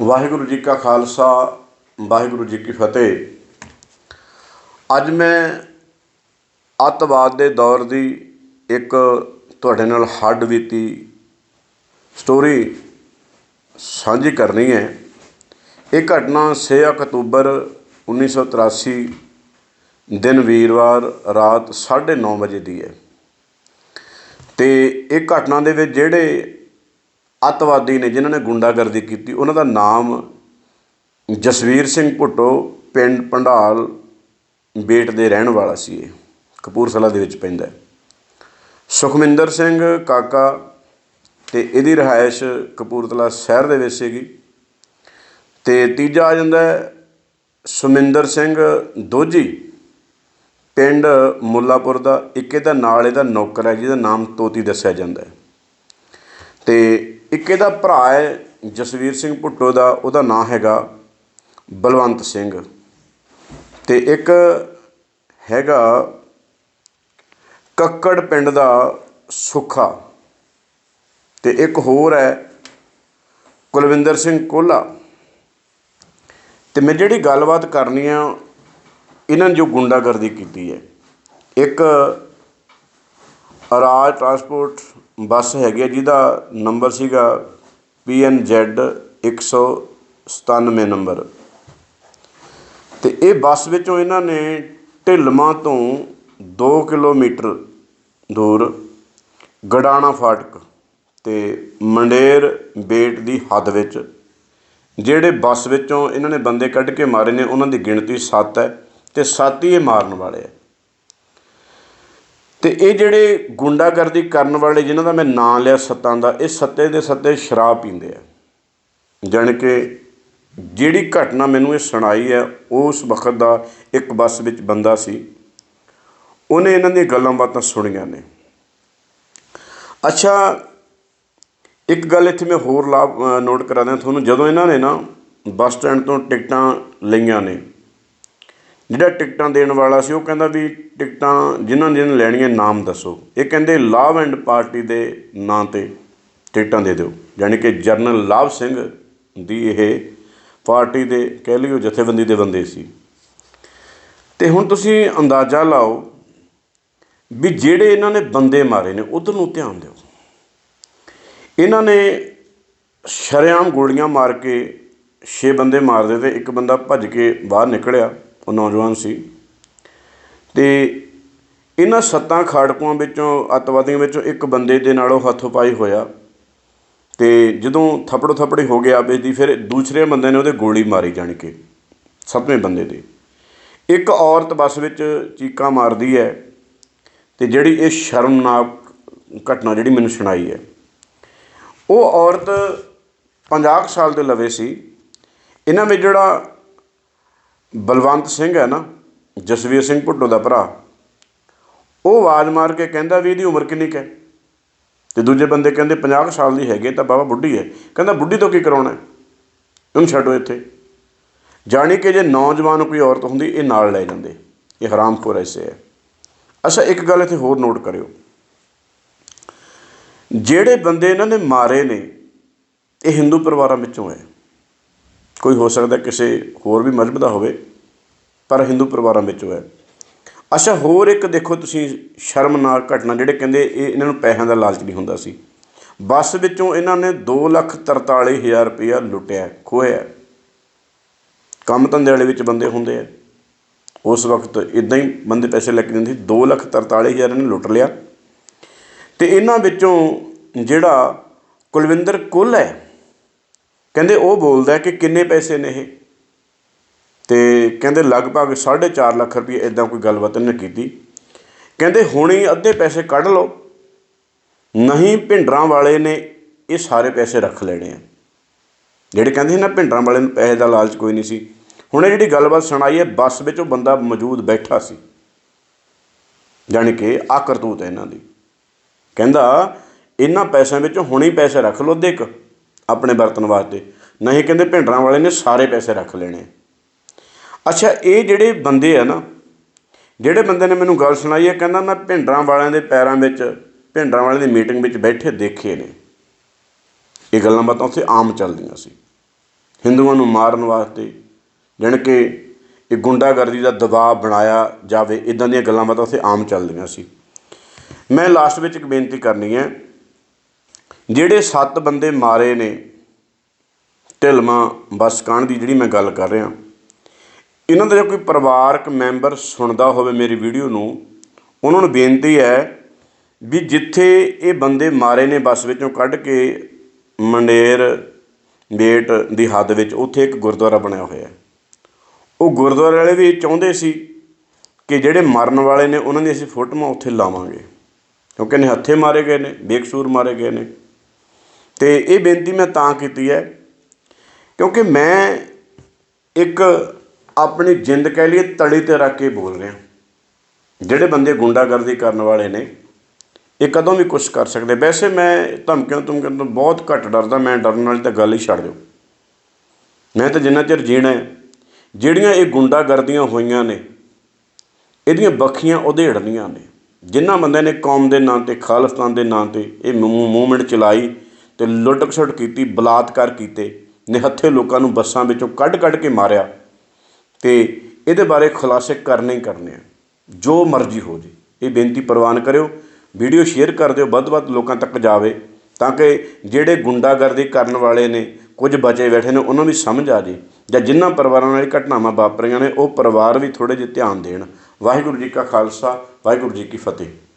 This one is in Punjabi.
ਵਾਹਿਗੁਰੂ ਜੀ ਕਾ ਖਾਲਸਾ, ਵਾਹਿਗੁਰੂ ਜੀ ਕੀ ਫਤਿਹ। ਅੱਜ ਮੈਂ ਅੱਤਵਾਦ ਦੇ ਦੌਰ ਦੀ ਇੱਕ ਤੁਹਾਡੇ ਨਾਲ ਹੱਡ ਬੀਤੀ ਸਟੋਰੀ ਸਾਂਝੀ ਕਰਨੀ ਹੈ। ਇਹ ਘਟਨਾ 6 ਅਕਤੂਬਰ 1983 ਦਿਨ ਵੀਰਵਾਰ ਰਾਤ 9:30 ਵਜੇ ਦੀ ਹੈ। ਤੇ ਇਹ ਘਟਨਾ ਦੇ ਵਿੱਚ ਜਿਹੜੇ ਅੱਤਵਾਦੀ ਨੇ ਜਿਨ੍ਹਾਂ ਨੇ ਗੁੰਡਾਗਰਦੀ ਕੀਤੀ, ਉਹਨਾਂ ਦਾ ਨਾਮ ਜਸਵੀਰ ਸਿੰਘ ਭੁੱਟੋ, ਪਿੰਡ ਪੰਡਾਲ ਬੇਟ ਦੇ ਰਹਿਣ ਵਾਲਾ ਸੀ ਇਹ। ਕਪੂਰਥਲਾ ਦੇ ਵਿੱਚ ਪੈਂਦਾ ਸੁਖਮਿੰਦਰ ਸਿੰਘ ਕਾਕਾ ਤੇ ਇਹਦੀ ਰਿਹਾਇਸ਼ ਕਪੂਰਥਲਾ ਸ਼ਹਿਰ ਦੇ ਵਿੱਚ ਸੀਗੀ। ਤੇ ਤੀਜਾ ਆ ਜਾਂਦਾ ਸੁਮਿੰਦਰ ਸਿੰਘ ਦੋਜੀ, ਪਿੰਡ ਮੁੱਲਾਪੁਰ ਦਾ। ਇੱਕ ਇਹਦਾ ਨਾਲ ਇਹਦਾ ਨੌਕਰ ਹੈ, ਜਿਹਦਾ ਨਾਮ ਤੋਤੀ ਦੱਸਿਆ ਜਾਂਦਾ ਹੈ। ਤੇ ਇੱਕ ਇਹਦਾ ਭਰਾ ਹੈ, ਜਸਵੀਰ ਸਿੰਘ ਭੁੱਟੋ ਦਾ, ਉਹਦਾ ਨਾਂ ਹੈਗਾ ਬਲਵੰਤ ਸਿੰਘ। ਤੇ ਇੱਕ ਹੈਗਾ ਕੱਕੜ ਪਿੰਡ ਦਾ ਸੁੱਖਾ। ਤੇ ਇੱਕ ਹੋਰ ਹੈ ਕੁਲਵਿੰਦਰ ਸਿੰਘ ਕੋਲਾ। ਤੇ ਮੈਂ ਜਿਹੜੀ ਗੱਲਬਾਤ ਕਰਨੀ ਆ, ਇਹਨਾਂ ਨੇ ਜੋ ਗੁੰਡਾਗਰਦੀ ਕੀਤੀ ਹੈ। ਇੱਕ ਰਾਜ ਟਰਾਂਸਪੋਰਟ ਬੱਸ ਹੈਗੀ ਆ, ਜਿਹਦਾ ਨੰਬਰ ਸੀਗਾ ਪੀ ਐੱਨ ਜੈੱਡ ਇੱਕ ਸੌ ਸਤਾਨਵੇਂ ਨੰਬਰ। ਅਤੇ ਇਹ ਬੱਸ ਵਿੱਚੋਂ ਇਹਨਾਂ ਨੇ ਢਿਲਮਾ ਤੋਂ ਦੋ ਕਿਲੋਮੀਟਰ ਦੂਰ ਗੜਾਣਾ ਫਾਟਕ ਅਤੇ ਮੰਡੇਰ ਬੇਟ ਦੀ ਹੱਦ ਵਿੱਚ, ਜਿਹੜੇ ਬੱਸ ਵਿੱਚੋਂ ਇਹਨਾਂ ਨੇ ਬੰਦੇ ਕੱਢ ਕੇ ਮਾਰੇ ਨੇ, ਉਹਨਾਂ ਦੀ ਗਿਣਤੀ ਸੱਤ ਹੈ ਅਤੇ ਸੱਤ ਹੀ ਇਹ ਮਾਰਨ ਵਾਲੇ ਹੈ ਅਤੇ ਇਹ ਜਿਹੜੇ ਗੁੰਡਾਗਰਦੀ ਕਰਨ ਵਾਲੇ ਜਿਨ੍ਹਾਂ ਦਾ ਮੈਂ ਨਾਂ ਲਿਆ ਸੱਤਾਂ ਦਾ, ਇਹ ਸੱਤੇ ਦੇ ਸੱਤੇ ਸ਼ਰਾਬ ਪੀਂਦੇ ਆ। ਜਾਣੀ ਕਿ ਜਿਹੜੀ ਘਟਨਾ ਮੈਨੂੰ ਇਹ ਸੁਣਾਈ ਹੈ, ਉਸ ਵਕਤ ਦਾ ਇੱਕ ਬੱਸ ਵਿੱਚ ਬੰਦਾ ਸੀ। ਉਹਨੇ ਇਹਨਾਂ ਦੀਆਂ ਗੱਲਾਂ ਬਾਤਾਂ ਸੁਣੀਆਂ ਨੇ। ਅੱਛਾ, ਇੱਕ ਗੱਲ ਇੱਥੇ ਮੈਂ ਹੋਰ ਲਾਭ ਨੋਟ ਕਰਾ ਦਿਆਂ ਤੁਹਾਨੂੰ। ਜਦੋਂ ਇਹਨਾਂ ਨੇ ਨਾ ਬੱਸ ਸਟੈਂਡ ਤੋਂ ਟਿਕਟਾਂ ਲਈਆਂ ਨੇ ਜਿਹੜਾ ਟਿਕਟਾਂ ਦੇਣ ਵਾਲਾ ਸੀ, ਉਹ ਕਹਿੰਦਾ ਵੀ ਟਿਕਟਾਂ ਜਿਨ੍ਹਾਂ ਜਿਨ੍ਹਾਂ ਲੈਣੀਆਂ, ਨਾਮ ਦੱਸੋ। ਇਹ ਕਹਿੰਦੇ ਲਾਭ ਐਂਡ ਪਾਰਟੀ ਦੇ ਨਾਂ ਤੇ ਟਿਕਟਾਂ ਦੇ ਦਿਓ। ਯਾਨੀ ਕਿ ਜਰਨਲ ਲਾਭ ਸਿੰਘ ਦੀ ਇਹ ਪਾਰਟੀ ਦੇ, ਕਹਿ ਲਿਓ ਜਥੇਬੰਦੀ ਦੇ ਬੰਦੇ ਸੀ। ਤੇ ਹੁਣ ਤੁਸੀਂ ਅੰਦਾਜ਼ਾ ਲਾਓ ਵੀ ਜਿਹੜੇ ਇਹਨਾਂ ਨੇ ਬੰਦੇ ਮਾਰੇ ਨੇ, ਉਧਰ ਨੂੰ ਧਿਆਨ ਦਿਓ। ਇਹਨਾਂ ਨੇ ਸ਼ਰੇਆਮ ਗੋਲੀਆਂ ਮਾਰ ਕੇ 6 ਬੰਦੇ ਮਾਰ ਦਿੱਤੇ, ਇੱਕ ਬੰਦਾ ਭੱਜ ਕੇ ਬਾਹਰ ਨਿਕਲਿਆ। ਉਹ ਨੌਜਵਾਨ ਸੀ। ਤੇ ਇਹਨਾਂ ਸੱਤਾਂ ਖਾੜਕੂਆਂ ਵਿੱਚੋਂ, ਅੱਤਵਾਦੀਆਂ ਵਿੱਚੋਂ ਇੱਕ ਬੰਦੇ ਦੇ ਨਾਲ ਉਹ ਹੱਥੋਂ ਪਾਈ ਹੋਇਆ। ਤੇ ਜਦੋਂ ਥੱਪੜੋ ਥੱਪੜੀ ਹੋ ਗਿਆ ਬੇਦੀ ਫਿਰ ਦੂਸਰੇ ਬੰਦੇ ਨੇ ਉਹਦੇ ਗੋਲੀ ਮਾਰੀ ਜਾਣੀ ਕਿ ਸੱਤਵੇਂ ਬੰਦੇ ਦੇ। ਇੱਕ ਔਰਤ ਬੱਸ ਵਿੱਚ ਚੀਕਾਂ ਮਾਰਦੀ ਹੈ ਤੇ ਜਿਹੜੀ ਇਹ ਸ਼ਰਮਨਾਕ ਘਟਨਾ ਜਿਹੜੀ ਮੈਨੂੰ ਸੁਣਾਈ ਹੈ। ਉਹ ਔਰਤ 50 ਸਾਲ ਦੇ ਲਵੇ ਸੀ। ਇਹਨਾਂ ਵਿੱਚ ਜਿਹੜਾ ਬਲਵੰਤ ਸਿੰਘ ਹੈ ਨਾ, ਜਸਵੀਰ ਸਿੰਘ ਭੁੱਟੋ ਦਾ ਭਰਾ, ਉਹ ਆਵਾਜ਼ ਮਾਰ ਕੇ ਕਹਿੰਦਾ ਵੀ ਇਹਦੀ ਉਮਰ ਕਿੰਨੀ ਕੁ ਹੈ? ਤੇ ਦੂਜੇ ਬੰਦੇ ਕਹਿੰਦੇ 50 ਸਾਲ ਦੀ ਹੈਗੇ ਤਾਂ ਬਾਬਾ ਬੁੱਢੀ ਹੈ। ਕਹਿੰਦਾ, ਬੁੱਢੀ ਤੋਂ ਕੀ ਕਰਾਉਣਾ ਉਹਨੂੰ ਛੱਡੋ ਇੱਥੇ। ਜਾਣੀ ਕਿ ਜੇ ਨੌਜਵਾਨ ਕੋਈ ਔਰਤ ਹੁੰਦੀ, ਇਹ ਨਾਲ ਲੈ ਜਾਂਦੇ। ਇਹ ਹਰਾਮਪੁਰ ਐਸੇ ਹੈ। ਅੱਛਾ, ਇੱਕ ਗੱਲ ਇੱਥੇ ਹੋਰ ਨੋਟ ਕਰਿਓ। ਜਿਹੜੇ ਬੰਦੇ ਇਹਨਾਂ ਨੇ ਮਾਰੇ ਨੇ, ਇਹ ਹਿੰਦੂ ਪਰਿਵਾਰਾਂ ਵਿੱਚੋਂ ਹੈ। ਕੋਈ ਹੋ ਸਕਦਾ ਕਿਸੇ ਹੋਰ ਵੀ ਮਜ਼ਹਬ ਦਾ ਹੋਵੇ, ਪਰ ਹਿੰਦੂ ਪਰਿਵਾਰਾਂ ਵਿੱਚੋਂ ਹੈ ਅੱਛਾ, ਹੋਰ ਇੱਕ ਦੇਖੋ ਤੁਸੀਂ ਸ਼ਰਮਨਾਕ ਘਟਨਾ, ਜਿਹੜੇ ਕਹਿੰਦੇ ਇਹ ਇਹਨਾਂ ਨੂੰ ਪੈਸਿਆਂ ਦਾ ਲਾਲਚ ਨਹੀਂ ਹੁੰਦਾ ਸੀ। ਬੱਸ ਵਿੱਚੋਂ ਇਹਨਾਂ ਨੇ 243000 ਰੁਪਇਆ ਲੁੱਟਿਆ ਖੋਇਆ ਕੰਮ ਧੰਦੇ ਵਾਲੇ ਵਿੱਚ ਬੰਦੇ ਹੁੰਦੇ ਆ। ਉਸ ਵਕਤ ਇਦਾਂ ਹੀ ਬੰਦੇ ਪੈਸੇ ਲੈ ਕੇ ਦਿੰਦੇ 243000 ਨੇ ਲੁੱਟ ਲਿਆ। ਤੇ ਇਹਨਾਂ ਵਿੱਚੋਂ ਜਿਹੜਾ ਕੁਲਵਿੰਦਰ ਕੁੱਲ ਹੈ ਕਹਿੰਦੇ ਉਹ ਬੋਲਦਾ ਕਿ ਕਿੰਨੇ ਪੈਸੇ ਨੇ ਇਹ? ਤੇ ਕਹਿੰਦੇ ਲਗਭਗ 4.5 ਲੱਖ ਰੁਪਏ ਇਦਾਂ ਕੋਈ ਗੱਲਬਾਤ ਇਹਨੇ ਕੀਤੀ। ਕਹਿੰਦੇ ਹੁਣੇ ਅੱਧੇ ਪੈਸੇ ਕੱਢ ਲਓ, ਨਹੀਂ ਭਿੰਡਰਾਂ ਵਾਲੇ ਨੇ ਇਹ ਸਾਰੇ ਪੈਸੇ ਰੱਖ ਲੈਣੇ ਆ। ਜਿਹੜੇ ਕਹਿੰਦੇ ਨਾ ਭਿੰਡਰਾਂ ਵਾਲੇ ਨੂੰ ਪੈਸੇ ਦਾ ਲਾਲਚ ਕੋਈ ਨਹੀਂ ਸੀ। ਹੁਣੇ ਜਿਹੜੀ ਗੱਲਬਾਤ ਸੁਣਾਈ ਹੈ, ਬੱਸ ਵਿੱਚ ਉਹ ਬੰਦਾ ਮੌਜੂਦ ਬੈਠਾ ਸੀ। ਜਾਣੀ ਕਿ ਆ ਕਰਤੂਤ ਹੈ ਇਹਨਾਂ ਦੀ। ਕਹਿੰਦਾ, ਇਹਨਾਂ ਪੈਸਿਆਂ ਵਿੱਚੋਂ ਹੁਣੇ ਪੈਸੇ ਰੱਖ ਲਓ ਅੱਧੇ ਇੱਕ ਆਪਣੇ ਵਰਤਣ ਵਾਸਤੇ। ਨਹੀਂ ਕਹਿੰਦੇ ਭਿੰਡਰਾਂ ਵਾਲੇ ਨੇ ਸਾਰੇ ਪੈਸੇ ਰੱਖ ਲੈਣੇ। ਅੱਛਾ, ਇਹ ਜਿਹੜੇ ਬੰਦੇ ਆ ਨਾ, ਜਿਹੜੇ ਬੰਦੇ ਨੇ ਮੈਨੂੰ ਗੱਲ ਸੁਣਾਈ ਹੈ ਕਹਿੰਦਾ ਮੈਂ ਭਿੰਡਰਾਂ ਵਾਲਿਆਂ ਦੇ ਪੈਰਾਂ ਵਿੱਚ, ਭਿੰਡਰਾਂ ਵਾਲਿਆਂ ਦੀ ਮੀਟਿੰਗ ਵਿੱਚ ਬੈਠੇ ਦੇਖੇ ਨੇ। ਇਹ ਗੱਲਾਂ ਬਾਤਾਂ ਉੱਥੇ ਆਮ ਚੱਲਦੀਆਂ ਸੀ। ਹਿੰਦੂਆਂ ਨੂੰ ਮਾਰਨ ਵਾਸਤੇ, ਜਾਣੀ ਕਿ ਇਹ ਗੁੰਡਾਗਰਦੀ ਦਾ ਦਬਾਅ ਬਣਾਇਆ ਜਾਵੇ ਇਦਾਂ ਦੀਆਂ ਗੱਲਾਂ ਬਾਤਾਂ ਉੱਥੇ ਆਮ ਚੱਲਦੀਆਂ ਸੀ। ਮੈਂ ਲਾਸਟ ਵਿੱਚ ਇੱਕ ਬੇਨਤੀ ਕਰਨੀ ਹੈ ਜਿਹੜੇ ਸੱਤ ਬੰਦੇ ਮਾਰੇ ਨੇ ਢਿਲਮਾ ਬੱਸ ਕਾਂਡ ਦੀ ਜਿਹੜੀ ਮੈਂ ਗੱਲ ਕਰ ਰਿਹਾ, ਇਹਨਾਂ ਦਾ ਜੇ ਕੋਈ ਪਰਿਵਾਰਕ ਮੈਂਬਰ ਸੁਣਦਾ ਹੋਵੇ ਮੇਰੀ ਵੀਡੀਓ ਨੂੰ, ਉਹਨਾਂ ਨੂੰ ਬੇਨਤੀ ਹੈ ਵੀ ਜਿੱਥੇ ਇਹ ਬੰਦੇ ਮਾਰੇ ਨੇ ਬੱਸ ਵਿੱਚੋਂ ਕੱਢ ਕੇ, ਮੰਡੇਰ, ਬੇਟ ਦੀ ਹੱਦ ਵਿੱਚ ਉੱਥੇ ਇੱਕ ਗੁਰਦੁਆਰਾ ਬਣਿਆ ਹੋਇਆ ਹੈ। ਉਹ ਗੁਰਦੁਆਰੇ ਵਾਲੇ ਵੀ ਚਾਹੁੰਦੇ ਸੀ ਕਿ ਜਿਹੜੇ ਮਰਨ ਵਾਲੇ ਨੇ, ਉਹਨਾਂ ਦੀ ਅਸੀਂ ਫੋਟੋਆਂ ਉੱਥੇ ਲਾਵਾਂਗੇ। ਕਿਉਂਕਿ ਨਿਹੱਥੇ ਮਾਰੇ ਗਏ ਨੇ, ਬੇਕਸੂਰ ਮਾਰੇ ਗਏ ਨੇ। ਤੇ ਇਹ ਬੇਨਤੀ ਮੈਂ ਤਾਂ ਕੀਤੀ ਹੈ, ਕਿਉਂਕਿ ਮੈਂ ਇੱਕ ਆਪਣੀ ਜਿੰਦ ਕਹਿ ਲਈਏ ਤਲੀ ਤੇ ਰੱਖ ਕੇ ਬੋਲ ਰਿਹਾ। ਜਿਹੜੇ ਬੰਦੇ ਗੁੰਡਾਗਰਦੀ ਕਰਨ ਵਾਲੇ ਨੇ, ਇਹ ਕਦੋਂ ਵੀ ਕੁਝ ਕਰ ਸਕਦੇ। ਵੈਸੇ ਮੈਂ ਧਮਕੀਆਂ ਧਮਕੀਆਂ ਤੋਂ ਬਹੁਤ ਘੱਟ ਡਰਦਾ, ਮੈਂ ਡਰਨ ਵਾਲੀ ਤਾਂ ਗੱਲ ਹੀ ਛੱਡ ਦਿਓ। ਮੈਂ ਤਾਂ ਜਿੰਨਾ ਚਿਰ ਜੀਣਾ ਜਿਹੜੀਆਂ ਇਹ ਗੁੰਡਾਗਰਦੀਆਂ ਹੋਈਆਂ ਨੇ, ਇਹਦੀਆਂ ਬਖੀਆਂ ਉਧੇੜਨੀਆਂ ਨੇ। ਜਿਨ੍ਹਾਂ ਬੰਦਿਆਂ ਨੇ ਕੌਮ ਦੇ ਨਾਂ ਤੇ, ਖਾਲਿਸਤਾਨ ਦੇ ਨਾਂ ਤੇ ਇਹ ਮੂਵਮੈਂਟ ਚਲਾਈ ਤੇ ਲੁੱਟ ਖਸੁੱਟ ਕੀਤੀ, ਬਲਾਤਕਾਰ ਕੀਤੇ, ਨਿਹੱਥੇ ਲੋਕਾਂ ਨੂੰ ਬੱਸਾਂ ਵਿੱਚੋਂ ਕੱਢ ਕੱਢ ਕੇ ਮਾਰਿਆ। ਤੇ ਇਹਦੇ ਬਾਰੇ ਖੁਲਾਸੇ ਕਰਨੇ ਹੀ ਕਰਨੇ ਆ। ਜੋ ਮਰਜ਼ੀ ਹੋ ਜੇ, ਇਹ ਬੇਨਤੀ ਪ੍ਰਵਾਨ ਕਰਿਓ, ਵੀਡੀਓ ਸ਼ੇਅਰ ਕਰ ਦਿਓ ਵੱਧ ਵੱਧ ਲੋਕਾਂ ਤੱਕ ਜਾਵੇ, ਤਾਂ ਕਿ ਜਿਹੜੇ ਗੁੰਡਾਗਰਦੀ ਕਰਨ ਵਾਲੇ ਨੇ, ਕੁਝ ਬਚੇ ਬੈਠੇ ਨੇ, ਉਹਨਾਂ ਨੂੰ ਸਮਝ ਆ ਜੇ। ਜਾਂ ਜਿਨ੍ਹਾਂ ਪਰਿਵਾਰਾਂ ਨਾਲ ਇਹ ਘਟਨਾਵਾਂ ਵਾਪਰੀਆਂ ਨੇ, ਉਹ ਪਰਿਵਾਰ ਵੀ ਥੋੜੇ ਜਿਹੇ ਧਿਆਨ ਦੇਣ। ਵਾਹਿਗੁਰੂ ਜੀ ਕਾ ਖਾਲਸਾ, ਵਾਹਿਗੁਰੂ ਜੀ ਕੀ ਫਤਿਹ।